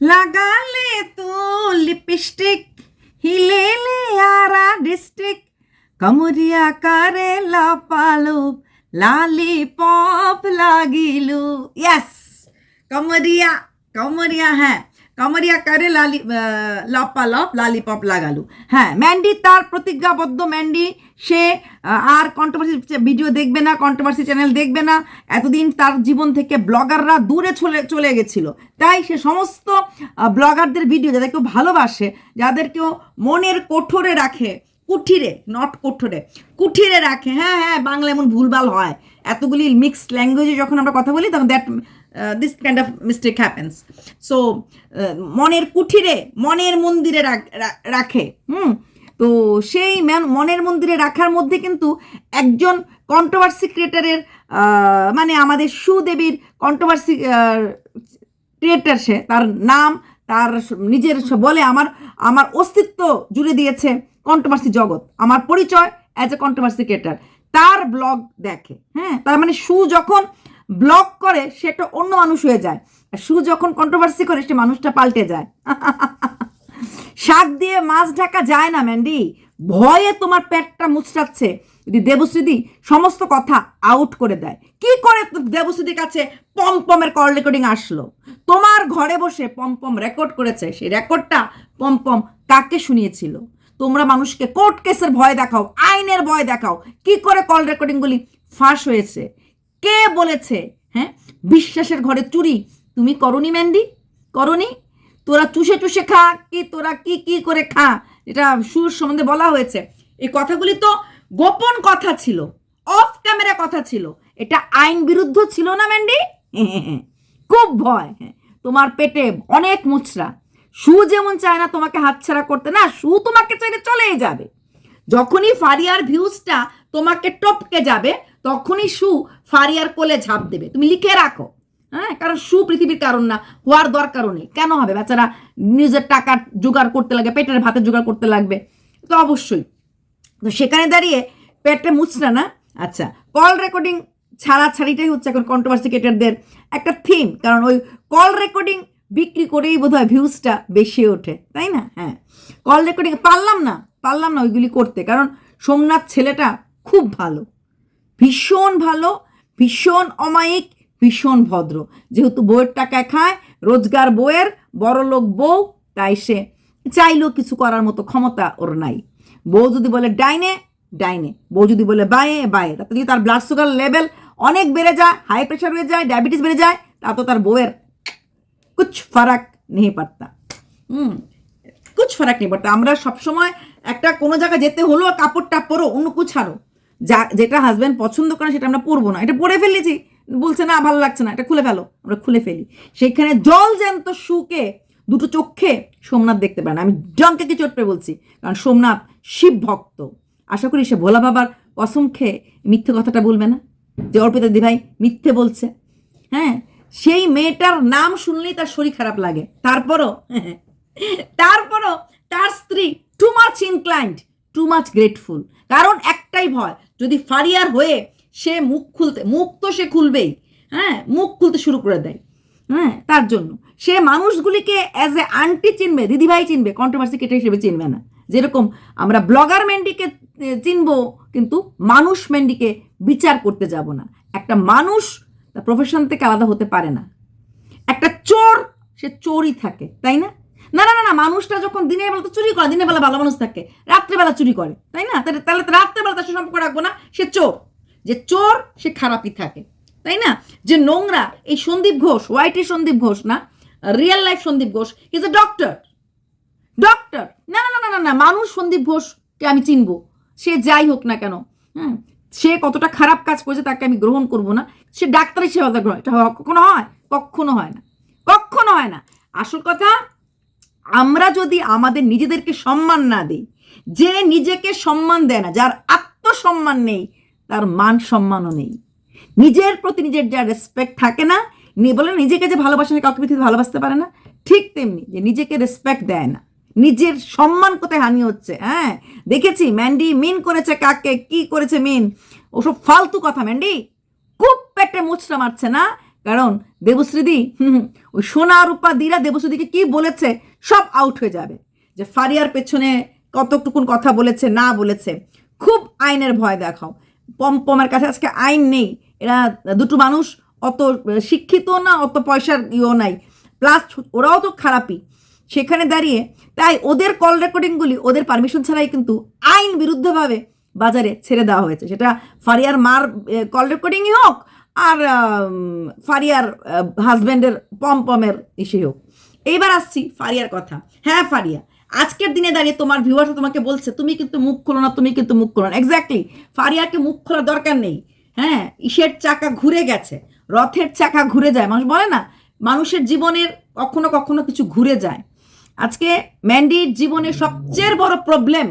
लगा ले तू लिपस्टिक हिले ले यारा डिस्ट्रिक्ट कमरिया करे লাপালোপ লালিপপ লাগিলু ইয়েস কমরিয়া কমরিয়া হ্যাঁ কমরিয়া করে লালি আহ, লপালপ লালিপপ লাগালু হ্যাঁ ম্যান্ডি তার প্রতিজ্ঞাবদ্ধ ম্যান্ডি সে আর কন্ট্রোভার্সি ভিডিও দেখবে না কন্ট্রোভার্সি চ্যানেল দেখবে না। এতদিন তার জীবন থেকে ব্লগাররা দূরে চলে চলে গেছিল। তাই সে সমস্ত ব্লগারদের ভিডিও যাদের কেউ ভালোবাসে, যাদের কেউ মনের কোঠরে রাখে, কুঠিরে নট কোঠরে, কুঠিরে রাখে হ্যাঁ হ্যাঁ বাংলা এমন ভুলভাল হয়। এতগুলি মিক্সড ল্যাঙ্গুয়েজে যখন আমরা কথা বলি, তখন that this kind of mistake happens so মনের কুঠিরে, মনের মন্দিরে রাখ- হুম? তো সেই ম্যান- মনের মন্দিরে রাখার মধ্যে কিন্তু একজন কন্ট্রোভার্সি ক্রিয়েটারের মানে আমাদের সুদেবীর কন্ট্রোভার্সি ক্রিয়েটার সে, তার নাম, তার নিজের বলে আমার আমার অস্তিত্ব জুড়ে দিয়েছে কন্ট্রোভার্সি জগৎ। আমার পরিচয় অ্যাজ এ কন্ট্রোভার্সি ক্রিয়েটার তার ব্লগ দেখে হ্যাঁ? তার মানে সু যখন ব্লগ করে সেটা অন্য মানুষ হয়ে যায়। আর সু যখন কন্ট্রোভার্সি করে, সে মানুষটা পাল্টে যায়। শাক দিয়ে মাছ ঢাকা যায় না ম্যান্ডি ভয়ে তোমার পেটটা মুচড়াচ্ছে। যদি দেবশ্রীদি সমস্ত কথা আউট করে দেয়, কি করে দেবশ্রীদির কাছে পমপমের কল রেকর্ডিং আসলো? তোমার ঘরে বসে পমপম রেকর্ড করেছে, সেই রেকর্ডটা পমপম কাকে শুনিয়েছিল? তোমরা মানুষকে কোর্ট কেসের ভয় দেখাও, আইনের ভয় দেখাও, কি করে কল রেকর্ডিংগুলি ফাঁস হয়েছে? কে বলেছে? হ্যাঁ? বিশ্বাসের ঘরে চুরি। তুমি করনি ম্যান্ডি করনি? তোরা চুষে চুষে খা, কি তোরা কি কি করে খা? এটা সুর সম্বন্ধে বলা হয়েছে। এই কথাগুলি তো গোপন কথা ছিল অফ ক্যামেরা কথা ছিল। এটা আইন বিরুদ্ধ ছিল না, ম্যান্ডি? খুব ভয়। হ্যাঁ তোমার পেটে অনেক মুচড়া। সু যেমন চায় না তোমাকে হাতছাড়া করতে, না, সু তোমাকে চাইলে চলেই যাবে। যখনই ফারিয়ার ভিউজটা তোমাকে টপকে যাবে, তখনই সু ফারিয়ার কোলে ঝাঁপ দেবে। তুমি লিখে রাখো। হ্যাঁ? কারণ সু পৃথিবীর কারণ না, হওয়ার দরকারও নেই। কেন হবে বেচারা? নিজের টাকা জোগাড় করতে লাগবে পেটের ভাতে জোগাড় করতে লাগবে। তো অবশ্যই। তো সেখানে দাঁড়িয়ে পেটে মুচড়া না? আচ্ছা কল রেকর্ডিং ছাড়া ছাড়িটাই হচ্ছে এখন কন্ট্রোভার্সি ক্রিয়েটারদের একটা থিম কারণ ওই কল রেকর্ডিং বিক্রি করেই বোধ হয় ভিউজটা বেশি ওঠে, তাই না? হ্যাঁ। কল রেকর্ডিং পারলাম না পারলাম না ওইগুলি করতে। কারণ সোমনাথ ছেলেটা খুব ভালো, ভীষণ ভালো, ভীষণ অমায়িক ভীষণ ভদ্র। যেহেতু বউয়ের টাকায় খায়, রোজগার বউয়ের বড় লোক বউ, তাই সে চাইলেও কিছু করার মতো ক্ষমতা ওর নাই। বউ যদি বলে ডাইনে ডাইনে। বউ যদি বলে বায়ে বায়ে। তাতে যদি তার ব্লাড সুগার লেভেল অনেক বেড়ে যায় হাই প্রেশার হয়ে যায় ডায়াবেটিস বেড়ে যায় তা তো তার বউয়ের কুছ ফারাক নেই পারতা হুম, কুছ ফারাক নেই পারতা আমরা সবসময় একটা কোনো জায়গায় যেতে হলো কাপড়টা পরো অন্য কুছারো যা, যেটা হাজব্যান্ড পছন্দ করে সেটা আমরা পরবো না। এটা পরে ফেলেছি। বলছে, না, ভালো লাগছে না, এটা খুলে ফেলো। আমরা খুলে ফেলি। সেখানে জল জ্যান্ত শুকে দুটো চোখে সোমনাথ দেখতে পারে না আমি জনকে কি চটপে বলছি? কারণ সোমনাথ শিব ভক্ত। আশা করি সে ভোলা বাবার কসম খেয়ে মিথ্যে কথাটা বলবে না। যে, অর্পিতা দিভাই মিথ্যে বলছে। হ্যাঁ সেই মেয়েটার নাম শুনলেই তার শরীর খারাপ লাগে। তারপরও তারপরও তার স্ত্রী too much inclined too much grateful কারণ একটাই ভয়, যদি ফারিয়ার হয়ে সে মুখ খুলতে মুখ তো সে খুলবেই হ্যাঁ? মুখ খুলতে শুরু করে দেয় হ্যাঁ? তার জন্য। সে মানুষগুলিকে অ্যাজ এ আন্টি চিনবে দিদিভাই চিনবে কন্ট্রোভার্সি কেটে হিসেবে চিনবে না। যেরকম আমরা ব্লগার মেন্ডিকে এ, চিনবো কিন্তু মানুষ মেন্ডিকে বিচার করতে যাব না। একটা মানুষ তার প্রফেশন থেকে আলাদা হতে পারে না। একটা চোর সে চোরই থাকে তাই না? না না না মানুষটা যখন দিনের বেলা তো চুরি করে দিনের বেলা ভালো মানুষ থাকে রাত্রেবেলা চুরি করে তাই না? তাহলে তাহলে রাত্রেবেলা তার সাথে সম্পর্ক রাখব না সে চোর। যে চোর, সে খারাপই থাকে, তাই না? যে নোংরা, এই সন্দীপ ঘোষ হোয়াইটি সন্দীপ ঘোষ না real life Sandeep Ghosh is a doctor doctor না না না না না মানুষ সন্দীপ ঘোষকে আমি চিনবো, সে যাই হোক না কেন হ্যাঁ সে কতটা খারাপ কাজ করেছে তাকে আমি গ্রহণ করব না, সে ডাক্তার হিসেবে আলাদা গ্রহণ, এটা কখনো হয় কখনো হয় না, কখনো হয় না, আসল কথা, আমরা যদি আমাদের নিজেদেরকে সম্মান না দিই, যে নিজেকে সম্মান দেয় না, যার আত্মসম্মান নেই তার মান সম্মানও নেই। নিজের প্রতি নিজের যা রেসপেক্ট থাকে না বলে নিজেকে যে ভালোবাসে না, কাউকে পৃথিবীতে ভালোবাসতে পারে না। ঠিক তেমনি যে নিজেকে রেসপেক্ট দেয় না। নিজের সম্মান কোথায় হানি হচ্ছে হ্যাঁ? দেখেছি ম্যান্ডি মিন করেছে কাকে কি করেছে মিন? ওসব ফালতু কথা ম্যান্ডি খুব পেটে মুচড়া মারছে না? কারণ দেবশ্রীদি ওই সোনা রূপা দিরা দেবশ্রীদিকে কি বলেছে, সব আউট হয়ে যাবে। যে ফারিয়ার পেছনে কতটুকুন কথা বলেছে, না বলেছে, খুব আইনের ভয় দেখাও। পমপমের কাছে আজকে আইন নেই। এরা দুটো মানুষ, অত শিক্ষিত না, অত পয়সার ইয়েও নাই। প্লাস ওরাও তো খারাপই। সেখানে দাঁড়িয়ে, তাই ওদের কল রেকর্ডিংগুলি ওদের পারমিশন ছাড়াই কিন্তু আইন বিরুদ্ধভাবে বাজারে ছেড়ে দেওয়া হয়েছে। সেটা ফারিয়ার মার কল রেকর্ডিংই হোক, আর ফারিয়ার হাজব্যান্ডের পমপমের ইসে হোক। এইবার আসছি ফারিয়ার কথা। হ্যাঁ ফারিয়া আজকের দিনে দাঁড়িয়ে তোমার ভিউয়ার্স তোমাকে বলছে, তুমি কিন্তু মুখ খোলো না, তুমি কিন্তু মুখ খোলো না। এক্স্যাক্টলি ফারিয়াকে মুখ খোলার দরকার নেই। হ্যাঁ ইসের চাকা ঘুরে গেছে, রথের চাকা ঘুরে যায়। মানুষ বলে না, মানুষের জীবনের কখনো কখনো কিছু ঘুরে যায়। আজকে ম্যান্ডির জীবনের সবচেয়ে বড় প্রবলেম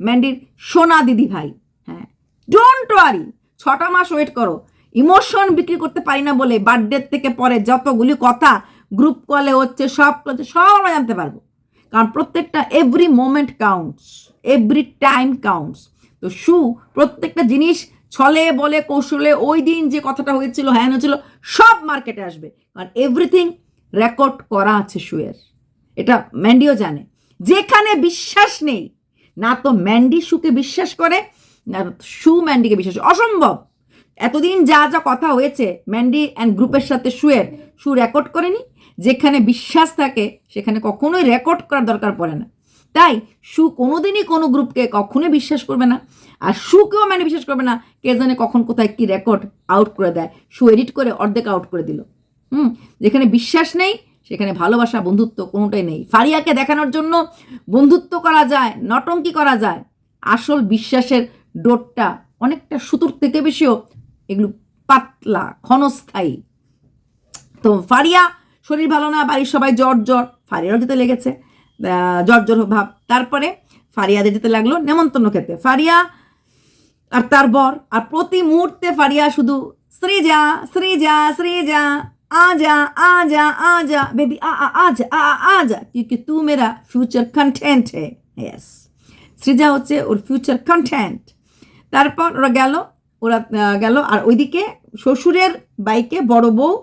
ম্যান্ডির সোনা দিদি ভাই। হ্যাঁ ডোন্ট ওয়ারি ছটা মাস ওয়েট করো। ইমোশন বিক্রি করতে পারি না বলে বার্থডে থেকে পরে যতগুলি কথা গ্রুপ কলে হচ্ছে, সব সব আমরা জানতে পারব। কারণ প্রত্যেকটা every moment counts every time counts তো শু প্রত্যেকটা জিনিস ছলে, বলে, কৌশলে ওই দিন যে কথাটা হয়েছিল হ্যান হয়েছিল সব মার্কেটে আসবে। কারণ এভরিথিং রেকর্ড করা আছে শুয়ের এটা ম্যান্ডিও জানে। যেখানে বিশ্বাস নেই, না তো ম্যান্ডি শুকে বিশ্বাস করে, না শু ম্যান্ডিকে বিশ্বাস। অসম্ভব! এতদিন যা যা কথা হয়েছে, ম্যান্ডি অ্যান্ড গ্রুপের সাথে শুয়ের শু রেকর্ড করেনি যেখানে বিশ্বাস থাকে, সেখানে কখনোই রেকর্ড করার দরকার পড়ে না। তাই শু কোনোদিনই কোনো গ্রুপকে কখনোই বিশ্বাস করবে না, আর শুকেও মানে বিশ্বাস করবে না, কে জানে কখন কোথায় কি রেকর্ড আউট করে দেয়। শু এডিট করে অর্ধেক আউট করে দিল। হুম? যেখানে বিশ্বাস নেই, সেখানে ভালোবাসা, বন্ধুত্ব কোনোটাই নেই। ফারিয়াকে দেখানোর জন্য বন্ধুত্ব করা যায়, নটঙ্কি করা যায়। আসল বিশ্বাসের ডোরটা অনেকটা সুতোর থেকে বেশিও এগুলো পাতলা, ক্ষণস্থায়ী। তো ফারিয়া শরীর ভালো না বাড়ির সবাই জ্বর জ্বর ফারিয়ারও যেতে লেগেছে আহ, জ্বর জ্বর ভাব তারপরে ফারিয়াদের যেতে লাগলো নেমন্তন্ন খেতে ফারিয়া আর তার বর আর প্রতি মুহূর্তে ফারিয়া শুধু শ্রীজা শ্রীজা শ্রীজা आजा आजा आजा बेबी आ आ आजा आ आ आजा क्योंकि तू मेरा फ्यूचर कंटेंट है यस সৃজা হচ্ছে ওর ফিউচার কন্টেন্ট তারপর ওরা গেল ওরা আহ, গেল আর ওইদিকে শ্বশুরের বাইকে বড় বউ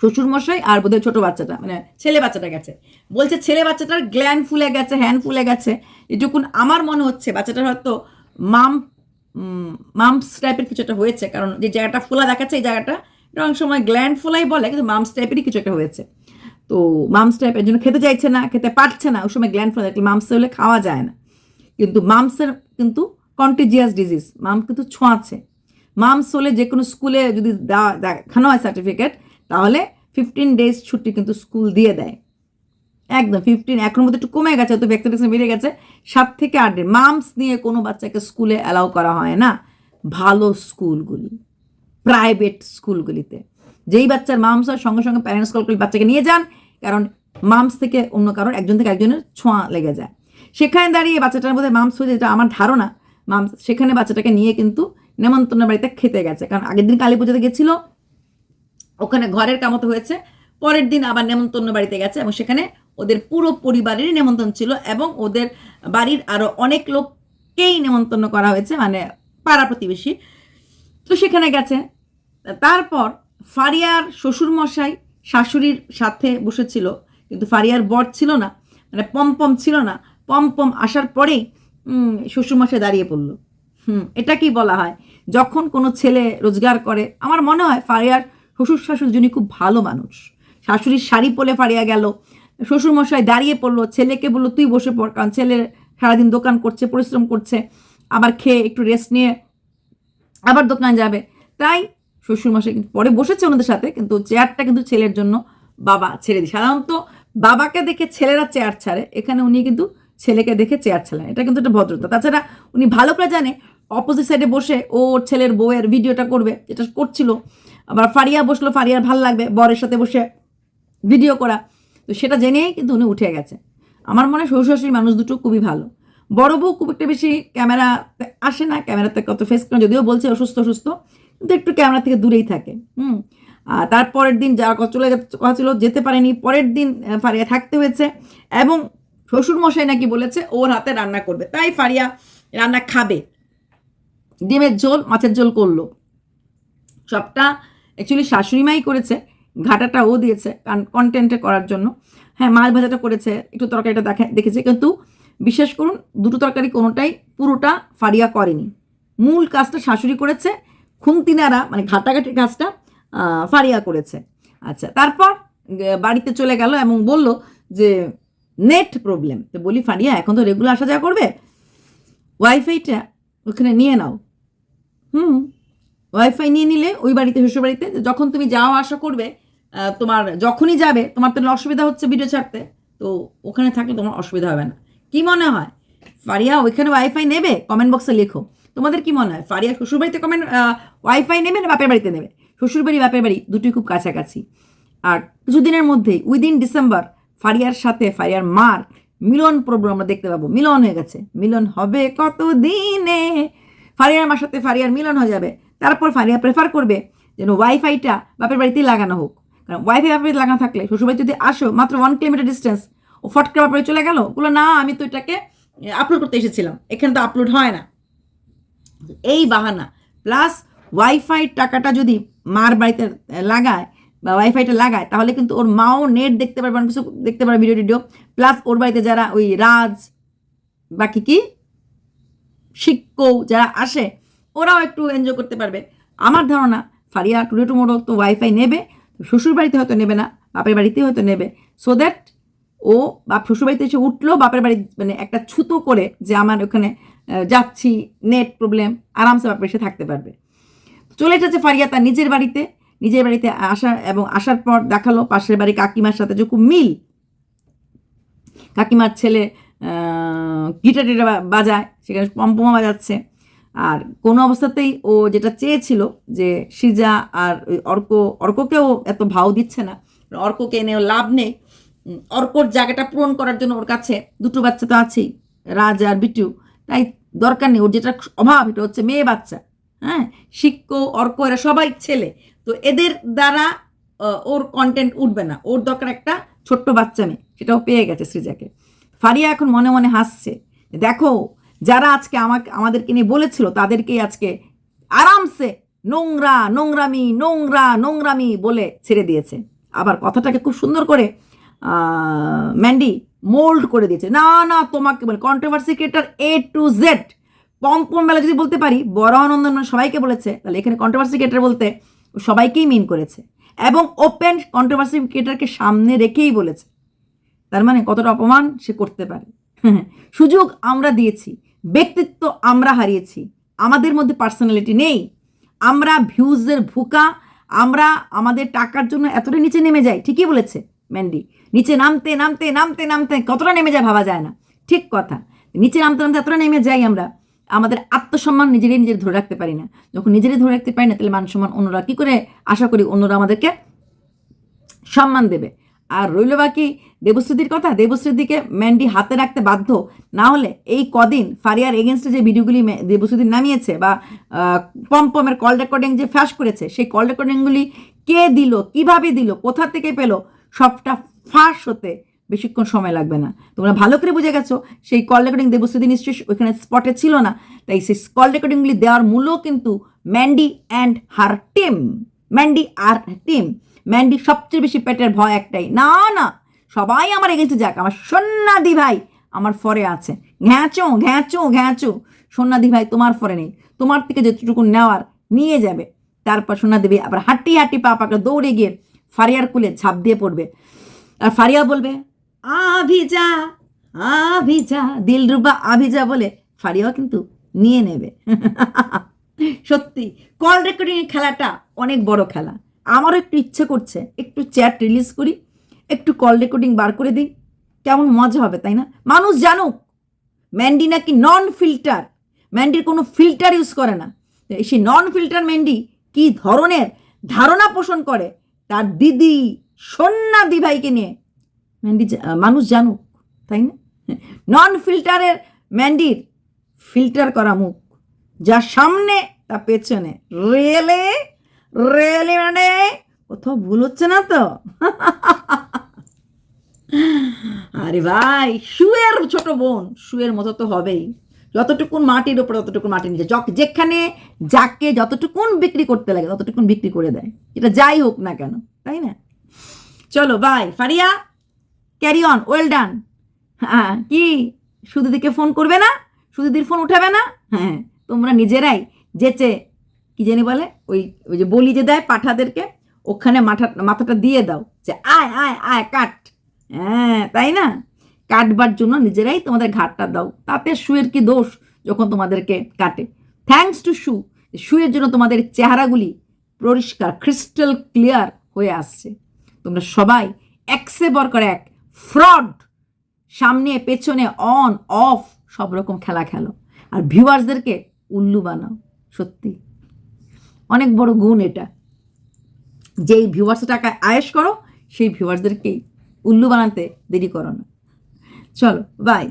শ্বশুর মশাই আর বোধহয় ছোট বাচ্চাটা মানে ছেলে বাচ্চাটা গেছে। বলছে ছেলে বাচ্চাটার গ্ল্যান্ড ফুলে গেছে হ্যান্ড ফুলে গেছে। এটুকুন আমার মনে হচ্ছে বাচ্চাটার হয়তো মাম মামস টাইপের কিছু একটা হয়েছে, কারণ যে জায়গাটা ফোলা দেখাচ্ছে, এই জায়গাটা এটা অনেক সময় গ্ল্যান্ড ফোলাই বলে, কিন্তু মামস টাইপেরই কিছু একটা হয়েছে। তো মামস টাইপের জন্য খেতে চাইছে না, খেতে পারছে না, ওই সময় গ্ল্যান্ড ফোলা দেখলে মামস হলে খাওয়া যায় না। কিন্তু মামসের কিন্তু কন্টিজিয়াস ডিজিজ মাম কিন্তু ছোঁয়াছে মামস হলে যে কোনো স্কুলে যদি দেখানো হয় সার্টিফিকেট তাহলে ফিফটিন ডেজ ছুটি কিন্তু স্কুল দিয়ে দেয়। একদম ফিফটিন এখন মধ্যে একটু কমে গেছে তো ভ্যাকসিনেশন বেড়ে গেছে। সাত থেকে আট দিন। মামস নিয়ে কোনো বাচ্চাকে স্কুলে অ্যালাউ করা হয় না। ভালো স্কুলগুলি প্রাইভেট স্কুলগুলিতে যেই বাচ্চার মামস হয়, সঙ্গে সঙ্গে প্যারেন্টস কল করে বাচ্চাকে নিয়ে যান, কারণ মামস থেকে অন্য কারণ একজন থেকে একজনের ছোঁয়া লেগে যায়। সেখানে দাঁড়িয়ে বাচ্চাটার মধ্যে মামস হয়ে যেটা আমার ধারণা। মামস সেখানে বাচ্চাটাকে নিয়ে কিন্তু নেমন্তন্ন বাড়িতে খেতে গেছে। কারণ আগের দিন কালী পুজোতে গেছিল ওখানে ঘরের কামত হয়েছে, পরের দিন আবার নেমন্তন্ন বাড়িতে গেছে এবং সেখানে ওদের পুরো পরিবারেরই নেমন্তন্ন ছিল এবং ওদের বাড়ির আরও অনেক লোককেই নেমন্তন্ন করা হয়েছে মানে পাড়া প্রতিবেশী। তো সেখানে গেছে। তারপর ফারিয়ার শ্বশুরমশাই শাশুড়ির সাথে বসেছিল, কিন্তু ফারিয়ার বর ছিল না মানে পমপম ছিল না। পমপম আসার পরেই শ্বশুরমশাই দাঁড়িয়ে পড়ল। হুম, এটা কি বলা হয়? যখন কোনো ছেলে রোজগার করে, আমার মনে হয় ফারিয়ার শ্বশুর শাশুড়ি যিনি খুব ভালো মানুষ। শাশুড়ির শাড়ি পরে ফারিয়া গেল। শ্বশুরমশাই দাঁড়িয়ে পড়ল। ছেলেকে বলল, তুই বসে পড় কারণ ছেলে সারাদিন দোকান করছে, পরিশ্রম করছে। আবার খেয়ে একটু রেস্ট নিয়ে আবার দোকান যাবে। তাই শ্বশুরমশাই কিন্তু পরে বসেছে ওনাদের সাথে, কিন্তু চেয়ারটা কিন্তু ছেলের জন্য বাবা ছেড়ে দিই সাধারণত বাবাকে দেখে ছেলেরা চেয়ার ছাড়ে। এখানে উনি কিন্তু ছেলেকে দেখে চেয়ার ছাড়েন। এটা কিন্তু একটা ভদ্রতা। তাছাড়া উনি ভালো করে জানে অপোজিট সাইডে বসে ওর ছেলের বউয়ের ভিডিওটা করবে, যেটা করছিল। আবার ফারিয়া বসল, ফারিয়ার ভালো লাগবে, বরের সাথে বসে ভিডিও করা। তো সেটা জেনেই কিন্তু উনি উঠে গেছে। আমার মনে হয় শ্বশুর মানুষ দুটো খুবই ভালো। বড় বউ খুব একটা বেশি ক্যামেরা আসে না, ক্যামেরাতে কত ফেস করে, যদিও বলছে অসুস্থ অসুস্থ, কিন্তু একটু ক্যামেরা থেকে দূরেই থাকে, হুম। আর তারপরের দিন যা চলে কথা ছিল, যেতে পারেনি। পরের দিন ফারিয়া থাকতে হয়েছে এবং শ্বশুর মশাই নাকি বলেছে, ওর হাতে রান্না করবে। তাই ফারিয়া রান্না খাবে। ডিমের ঝোল, মাছের ঝোল করল। সবটা অ্যাকচুয়ালি শাশুড়িমাই করেছে ঘাটাটা ও দিয়েছে কন্টেন্টে করার জন্য। হ্যাঁ মাছ ভাজাটা করেছে, একটু তরকারিটা দেখা, দেখেছে। কিন্তু বিশ্বাস করুন, দুটো তরকারি কোনোটাই পুরোটা ফারিয়া করেনি। মূল কাজটা শাশুড়ি করেছে, খুন্তিনারা মানে ঘাটাঘাটির কাজটা ফারিয়া করেছে। আচ্ছা তারপর বাড়িতে চলে গেল এবং বলল যে নেট প্রবলেম তো বলি, ফারিয়া, এখন তো রেগুলার আসা যাওয়া করবে? ওয়াইফাইটা ওখানে নিয়ে নাও। হুম। ওয়াইফাই নিয়ে নিলে ওই বাড়িতে, শ্বশুর বাড়িতে, যখন তুমি যাওয়া আসা করবে তোমার যখনই যাবে, তোমার তো অসুবিধা হচ্ছে ভিডিও ছাড়তে, তো ওখানে থাকলে তোমার অসুবিধা হবে না। কি মনে হয়? ফারিয়া ওইখানে ওয়াইফাই নেবে? কমেন্ট বক্সে লেখো। তোমাদের কি মনে হয়? ফারিয়া শ্বশুর বাড়িতে কমেন্ট ওয়াইফাই নেবে না বাপের বাড়িতে নেবে? শ্বশুর বাড়ি, বাপের বাড়ি দুটোই খুব কাছাকাছি। আর কিছুদিনের মধ্যেই উইদিন ডিসেম্বর ফারিয়ার সাথে, ফারিয়ার মার মিলন প্রোগ্রাম আমরা দেখতে পাবো। মিলন হয়ে গেছে। মিলন হবে কত দিনে ফারিয়ার মার সাথে ফারিয়ার মিলন হয়ে যাবে। তারপর ফারিয়া প্রেফার করবে যেন ওয়াইফাইটা বাপের বাড়িতেই লাগানো হোক। কারণ ওয়াইফাই বাপের বাড়িতে লাগানো থাকলে শ্বশুরবাড়ি যদি আসো মাত্র ওয়ান কিলোমিটার ডিস্টেন্স ও ফটকা বাপরে চলে গেল, বলল, না, আমি তো এটাকে আপলোড করতে এসেছিলাম, এখানে তো আপলোড হয় না। এই বাহানা প্লাস ওয়াইফাই টাকাটা যদি মার বাড়িতে লাগায় বা ওয়াইফাইটা লাগায়, তাহলে কিন্তু ওর মাও নেট দেখতে পারবে, অনেক কিছু দেখতে পারবে ভিডিও টিডিও প্লাস ওর বাড়িতে যারা ওই রাজ, বাকি কি? শিক্ষক যারা আসে ওরাও একটু এনজয় করতে পারবে। আমার ধারণা, ফারিয়া টুডে টুমোরো তো ওয়াইফাই নেবে শ্বশুর বাড়িতে হয়তো নেবে না, বাপের বাড়িতে হয়তো নেবে। সো দ্যাট ও বাপ শ্বশুর বাড়িতে এসে উঠল, বাপের বাড়ি মানে একটা ছুতো করে যে আমার ওখানে যাচ্ছি নেট প্রবলেম আরামসে বাপের এসে থাকতে পারবে। চলে এসেছে ফারিয়া তার নিজের বাড়িতে নিজের বাড়িতে আসা এবং আসার পর দেখাল পাশের বাড়ি কাকিমার সাথে যে খুব মিল। কাকিমার ছেলে গিটার বাজায়, সেখানে পম্পমা বাজাচ্ছে। আর কোনো অবস্থাতেই ও যেটা চেয়েছিল যে সিজা আর ওই অর্ক, অর্ককেও এত ভাও দিচ্ছে না, অর্ককে এনেও লাভ নেই। অর্কর জায়গাটা পূরণ করার জন্য ওর কাছে দুটো বাচ্চা তো আছেই, রাজ আর বিটু। তাই দরকার নেই, ওর যেটা অভাব এটা হচ্ছে মেয়ে বাচ্চা। হ্যাঁ শিক্ষ, অর্ক এরা সবাই ছেলে। তো এদের দ্বারা ওর কন্টেন্ট উঠবে না। ওর দরকার একটা ছোট্ট বাচ্চা মেয়ে, সেটাও পেয়ে গেছে সৃজাকে। ফারিয়া এখন মনে মনে হাসছে, দেখো যারা আজকে আমাকে, আমাদেরকে নিয়ে বলেছিল, তাদেরকেই আজকে আরামসে নোংরা, নোংরামি নোংরা, নোংরামি বলে ছেড়ে দিয়েছে। আবার কথাটাকে খুব সুন্দর করে ম্যান্ডি মোল্ড করে দিয়েছে। না না, তোমাকে বলে controversy creator A to Z পম্পম বেলা যদি বলতে পারি, বড় আনন্দন সবাইকে বলেছে। তাহলে এখানে কন্ট্রোভার্সি ক্রিয়েটার বলতে সবাইকেই মিন করেছে। এবং ওপেন কন্ট্রোভার্সি ক্রিয়েটারকে সামনে রেখেই বলেছে। তার মানে কতটা অপমান সে করতে পারে। সুযোগ আমরা দিয়েছি। ব্যক্তিত্ব আমরা হারিয়েছি। আমাদের মধ্যে পার্সোনালিটি নেই। আমরা ভিউজের ভুকা। আমরা আমাদের টাকার জন্য এতটা নিচে নেমে যাই। ঠিকই বলেছে ম্যান্ডি নিচে নামতে নামতে নামতে নামতে কতটা নেমে যায় ভাবা যায় না। ঠিক কথা। নিচে নামতে নামতে এতটা নেমে যাই আমরা। আমাদের আত্মসম্মান নিজেরই নিজের ধরে রাখতে পারি না। যখন নিজেরই ধরে রাখতে পারি না, তাহলে মান সম্মান অন্যরা কী করে? আশা করি অন্যরা আমাদেরকে সম্মান দেবে। আর রইল বাকি দেবশ্রীদির কথা? দেবশ্রীদিকে ম্যান্ডি হাতে রাখতে বাধ্য? না হলে এই কদিন ফারিয়ার এগেনস্টে যে ভিডিওগুলি দেবশ্রীদি নামিয়েছে বা পম্পমের কল রেকর্ডিং যে ফ্যাশ করেছে, সেই কল রেকর্ডিংগুলি কে দিল, কীভাবে দিল, কোথা থেকে পেল, সবটা ফাঁস হতে বেশিক্ষণ সময় লাগবে না। তোমরা ভালো করে বুঝে গেছো, সেই কল রেকর্ডিং দেবশ্রীদি নিশ্চয়ই ওইখানে স্পটে ছিল না। তাই সেই কল রেকর্ডিংগুলি দেওয়ার মূল্য কিন্তু Mandy and her team. Mandy R team. Mandy সবচেয়ে বেশি পেটের ভয় একটাই। না না সবাই আমার এগেছে যাক। আমার সন্ন্যাদি ভাই আমার ফরে আছে। ঘ্যাঁচো ঘ্যাঁচো ঘ্যাঁচো। সন্ন্যাদি ভাই তোমার ফরে নেই। তোমার থেকে যেটুকু নেওয়ার নিয়ে যাবে। তারপর সোনা দেবী আবার হাঁটি হাঁটি পা পাকা দৌড়ে গিয়ে ফারিয়ার কুলে ঝাঁপ দিয়ে পড়বে। আর ফারিয়া বলবে, আভিজা আভিজা, দিলরুবা আভিজা বলে ফারিয়াও কিন্তু নিয়ে নেবে। সত্যি, কল রেকর্ডিং খেলাটা অনেক বড় খেলা। আমারও একটু ইচ্ছে করছে, একটু চ্যাট রিলিজ করি। একটু কল রেকর্ডিং বার করে দিই। কেমন মজা হবে, তাই না? মানুষ জানুক ম্যান্ডি নাকি নন ফিল্টার ম্যান্ডির কোনো ফিল্টার ইউজ করে না। সেই নন ফিল্টার ম্যান্ডি কি ধরনের ধারণা পোষণ করে? তার দিদি সন্না দিভাইকে নিয়ে। ম্যান্ডি মানুষ জানুক, তাই না? নন ফিল্টারের ম্যান্ডির ফিল্টার করা মুখ, যা সামনে, তা পেছনে। রেলে রেলে মানে? কোথাও ভুল হচ্ছে না তো? আরে ভাই, শুয়ের ছোট বোন, শুয়ের মতো তো হবেই। যতটুকুন মাটির ওপরে ততটুকুন মাটির নিচে। যেখানে যাকে যতটুকুন বিক্রি করতে লাগে, ততটুকুন বিক্রি করে দেয়। এটা যাই হোক না কেন, তাই না? চলো bye Faria carry on well done হ্যাঁ কি? সুদিদিকে ফোন করবে না? সুদিদির ফোন উঠাবে না? হ্যাঁ তোমরা নিজেরাই যেচে, কি জানি বলে? ওই ওই যে বলি যে দেয় পাঠাদেরকে, ওখানে মাথা মাথাটা দিয়ে দাও। যে আয় আয় আয়, কাট। হ্যাঁ তাই না? কাটবার জন্য নিজেরাই তোমাদের ঘাটটা দাও, তাতে শুয়ের কি দোষ যখন তোমাদেরকে কাটে? থ্যাঙ্কস টু শু শুয়ের জন্য তোমাদের চেহারাগুলি পরিষ্কার ক্রিস্টাল ক্লিয়ার হয়ে আসছে। তোমরা সবাই একসে বর করে এক ফ্রড সামনে, পেছনে অন অফ সব রকম খেলা খেলো। আর ভিউয়ার্সদেরকে উল্লু বানাও, সত্যি। অনেক বড় গুণ এটা। যেই ভিউয়ার্স টাকা আয়েস করো, সেই ভিউয়ার্সদেরকেই উল্লু বানাতে দেরি করো না। চলো বাই